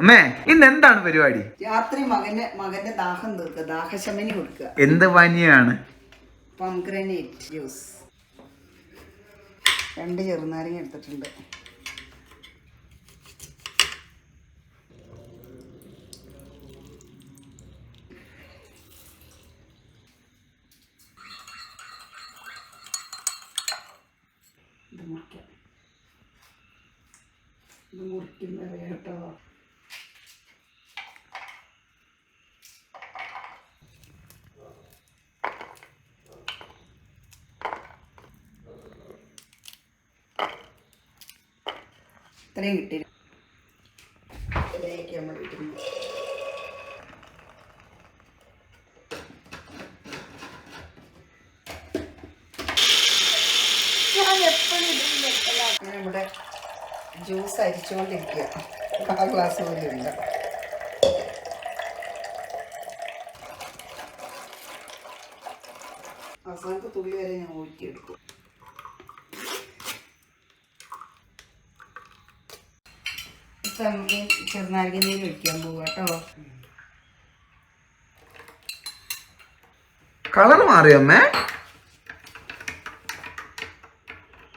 അമ്മേ ഇന്ന് എന്താണ് പരിപാടി? രാത്രി മകന്റെ മകന്റെ ദാഹം തീർക്കുക ദാഹശമനി കൊടുക്കുക. എന്ത് പാനീയമാണ്? പംഗ്രനേറ്റ് ജ്യൂസ് രണ്ട് ചെറുനാരങ്ങ എടുത്തിട്ടുണ്ട്. ഇത് മുറിക്കാം. ഇത് മുറിക്കുന്നത് കേട്ടോ. ഇത്രയും കിട്ടി ഇതിലേക്ക് നമ്മൾ ഇടുന്നു ഞാൻ ഇവിടെ ജ്യൂസ് അരിച്ചുകൊണ്ടിരിക്കുക. ആ ഗ്ലാസ് പോലും ഉണ്ട്. അവസാനത്തെ തുള്ളി വരെ ഞാൻ ഊറ്റിയെടുക്കും. ഇപ്പൊ നമുക്ക് ചെറുനാരങ്ങ നീര് ഒഴിക്കാൻ പോവുക കേട്ടോ. കളർ മാറിയോ അമ്മേ.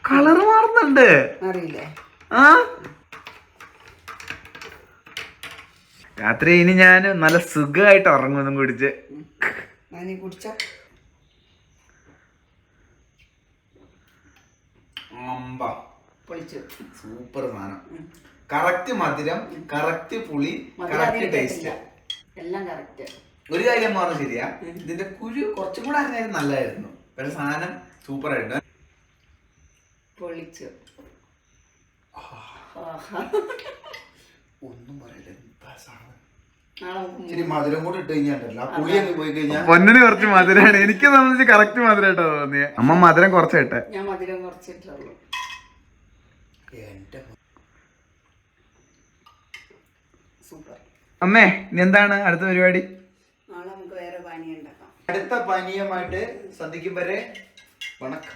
കളർ മാറുന്നുണ്ട്. അറിയില്ലേ ആ? രാത്രി ഇനി ഞാൻ നല്ല സുഖമായിട്ട് ഉറങ്ങുമെന്നും കുടിച്ച്. കുടിച്ച? അമ്പ. കുടിച്ച പൊളിച്ചു സൂപ്പർ സാധനം. കറക്റ്റ് മധുരം കറക്റ്റ് പുളി കറക്റ്റ് ടേസ്റ്റ് എല്ലാം കറക്റ്റ്. ഒരു കാര്യം പറഞ്ഞു ശരിയാ. ഇതിന്റെ കുരു കുറച്ചും കൂടെ അറിഞ്ഞാലും നല്ലതായിരുന്നു. പക്ഷെ സാധനം സൂപ്പർ ആയിരുന്നു പൊളിച്ചു. ഒന്നും പറയില്ല എന്താ സാധനം? മധുരം കൂടി ഇട്ട് കഴിഞ്ഞാൽ പുളി അങ്ങ് പോയി കഴിഞ്ഞാൽ പൊന്നിന് കുറച്ച് മധുരമാണ് എനിക്ക് സംബന്ധിച്ച് കറക്റ്റ് മധുരമായിട്ടോ തോന്നിയത് അമ്മ മധുരം കുറച്ചിട്ടെ ഞാൻ മധുരം കുറച്ചിട്ടുള്ളൂ. അമ്മേ ഇനി എന്താണ് അടുത്ത പരിപാടി? നാളെ നമുക്ക് വേറെ പാനീയം ഉണ്ടാക്കാം. അടുത്ത പാനീയമായിട്ട് സന്ധിക്കും വരെ. വണക്കം.